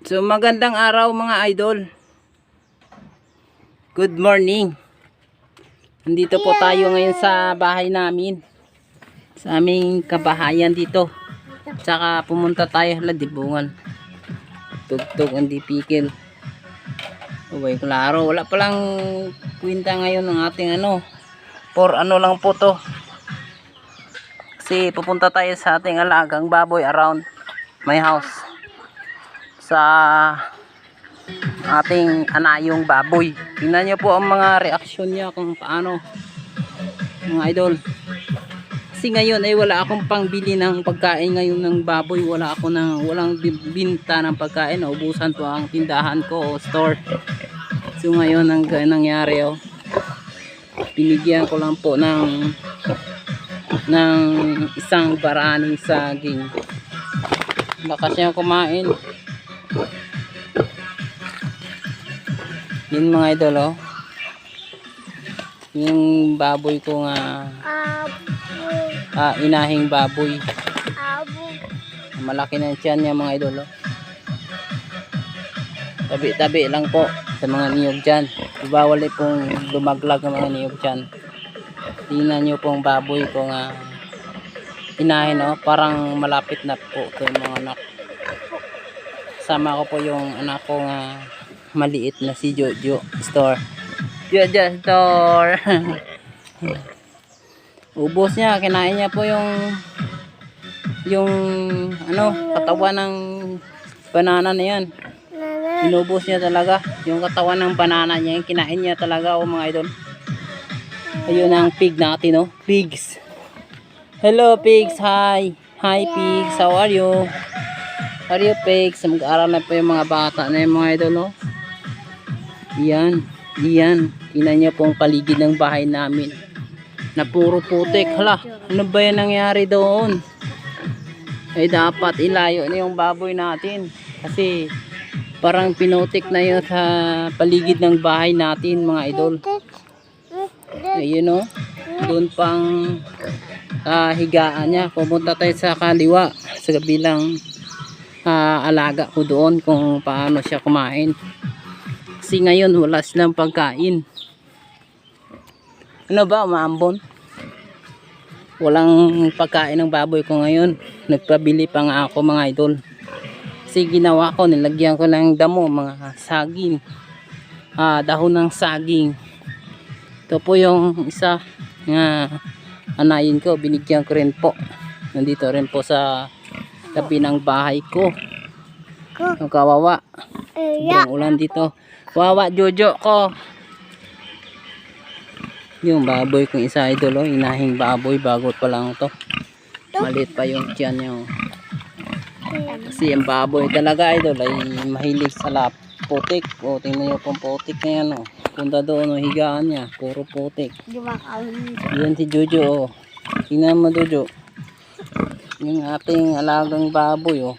So magandang araw mga idol. Good morning. Nandito po tayo ngayon sa bahay namin. Sa aming kabahayan dito. Tsaka pumunta tayo hala dibungan. Tugtog ang dipikil. Uy, klaro. Wala palang kwenta ngayon ng ating ano. For ano lang po to. Kasi pupunta tayo sa ating alagang baboy around my house sa ating anayong baboy. Tingnan niyo po ang mga reaksyon niya kung paano mga idol. Kasi ngayon ay wala akong pangbili ng pagkain ngayon ng baboy. Wala ako ng walang bi- binta ng pagkain. Naubusan po ang tindahan ko o store. So ngayon ang nangyari oh. Binigyan ko lang po ng ng isang baraning saging. Lakas niya kumain. Yun mga idol oh. Yung baboy ko nga Abo, ah, inahing baboy. abo, Malaki na tiyan niya mga idol oh. Tabi-tabi lang po sa mga niyog dyan. Bawal pong lumaglag ang mga niyog dyan. Tingnan nyo pong baboy ko nga inahin oh. Parang malapit na po ito yung mga anak. Sama ko po yung anak ko nga maliit na si Jojo Store. Jojo Store. Ubos niya, kinain niya po yung yung ano, katawan ng banana na yan. Inubos niya talaga. Yung katawan ng banana niya, yung kinain niya talaga o mga idol. Ayun ang pig natin, oh. Pigs. Hello, pigs. Hi. Hi, pigs. How are you? How are you, pigs? Mag-aaral na po yung mga bata na yung mga idol, oh. Yan. Yan. Ina niya po ang paligid ng bahay namin. Na puro putik. Hala, ano ba yan nangyari doon? Ay, dapat ilayo na yung baboy natin. Kasi, parang pinutik na yun sa paligid ng bahay natin mga idol ayun o doon pang ah, higaan niya pumunta tayo sa kaliwa sa kabilang ah, alaga ko doon kung paano siya kumain kasi ngayon wala silang pagkain ano ba umaambon walang pagkain ng baboy ko ngayon nagpabili pa nga ako mga idol kasi ginawa ko, nilagyan ko ng damo, mga saging. Ah, dahon ng saging. Ito po yung isa nga anayin ko, binigyan ko rin po. Nandito rin po sa tabi ng bahay ko. Yung kawawa. Sobrang ulan dito. Wawa, Jojo ko. Yung baboy kong isa idol, oh, inahing baboy, bagot pa lang to. Maliit pa yung tiyan niya. oh. Kasi ang baboy talaga idol ay mahilig sa lap putik. O tingnan niyo pong putik na yan o. Punta doon o higaan niya. Puro putik. Yan si Jojo o. Tingnan mo Jojo. Yung ating alagang baboy o.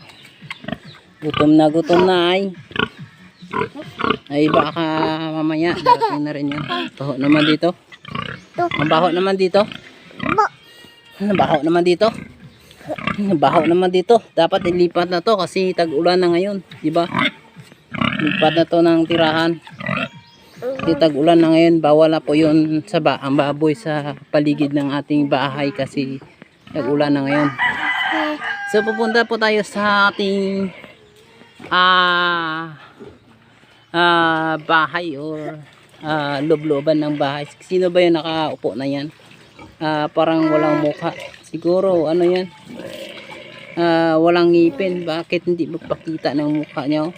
Gutom na gutom na ay. Ay baka mamaya darating na rin yan. Baho naman dito. To. Mabaho naman dito. Ba, Nabaho naman dito. Nabaho naman dito. Dapat ilipat na to kasi tag-ulan na ngayon. Di ba? Lipat na to ng tirahan. Kasi tag-ulan na ngayon. Bawal na po yun sa ba ang baboy sa paligid ng ating bahay kasi tag-ulan na ngayon. So pupunta po tayo sa ating ah ah bahay or ah loob-looban ng bahay. Sino ba yung nakaupo na yan? Ah, parang walang mukha. Siguro, ano yan? Ah, walang ngipin. Bakit hindi magpakita ng mukha niya?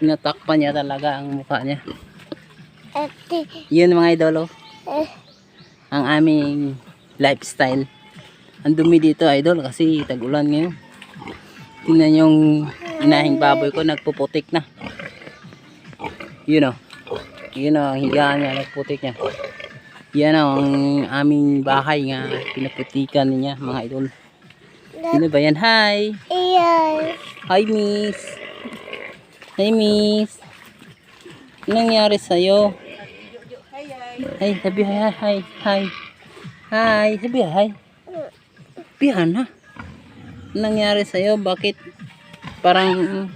Natakpan niya talaga ang mukha niya. Yun mga idolo. eh, Ang aming lifestyle. Ang dumi dito idol kasi tag-ulan ngayon. Tingnan yung inahing baboy ko nagpuputik na. Yun o. Yun o, ang higaan niya, nagputik niya. Yan o, ang aming bahay nga pinaputikan niya mga idol. Sino ba yan? Hi! Hi miss! Hi miss! Anong nangyari sa'yo? Hi, sabi hi, hi, hi. Hi, sabi hi. Pihan ha? Nangyari sa'yo? Bakit parang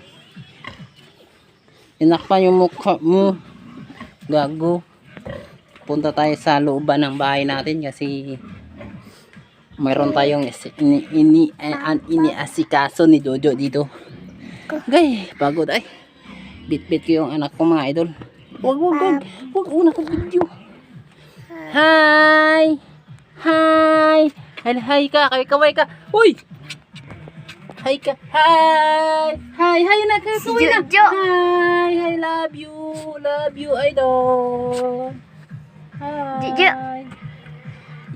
Tinakpan yung mukha mo. Gago. Punta tayo sa looban ng bahay natin kasi mayroon tayong ini, ini, an, iniasikaso ni Jojo dito. Gay, pagod ay. Bit-bit ko yung anak ko mga idol. Wag, wag, wag. Wag, una ko video. Hi! Hi! Hi, hi ka, kaway kaway ka. Uy! Hi ka. Hi! Hi, hi na ka, Si kaway na. Jojo. Hi, I love you. Love you, idol. Hi. Jojo.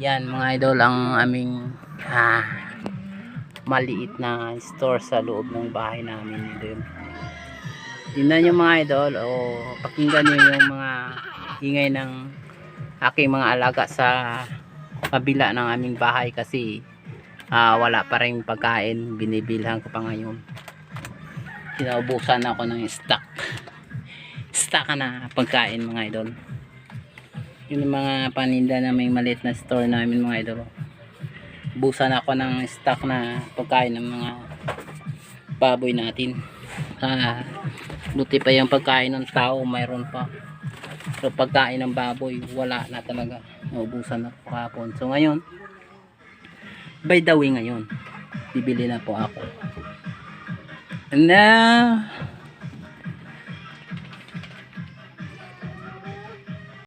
Yan, mga idol, ang aming ah, maliit na store sa loob ng bahay namin. Ito. Tingnan nyo mga idol, o pakinggan nyo yung mga ingay ng aking mga alaga sa kabila ng aming bahay kasi ah, wala pa rin pagkain, binibilhan ko pa ngayon. Kinaubusan ako ng stock. Stock na pagkain mga idol. Yun yung mga paninda na may maliit na store namin mga idol. Busan ako ng stock na pagkain ng mga baboy natin. Ah, buti pa yung pagkain ng tao, mayroon pa. So pagkain ng baboy, wala na talaga. Naubusan na po kahapon. So ngayon, by the way ngayon, bibili na po ako. Now,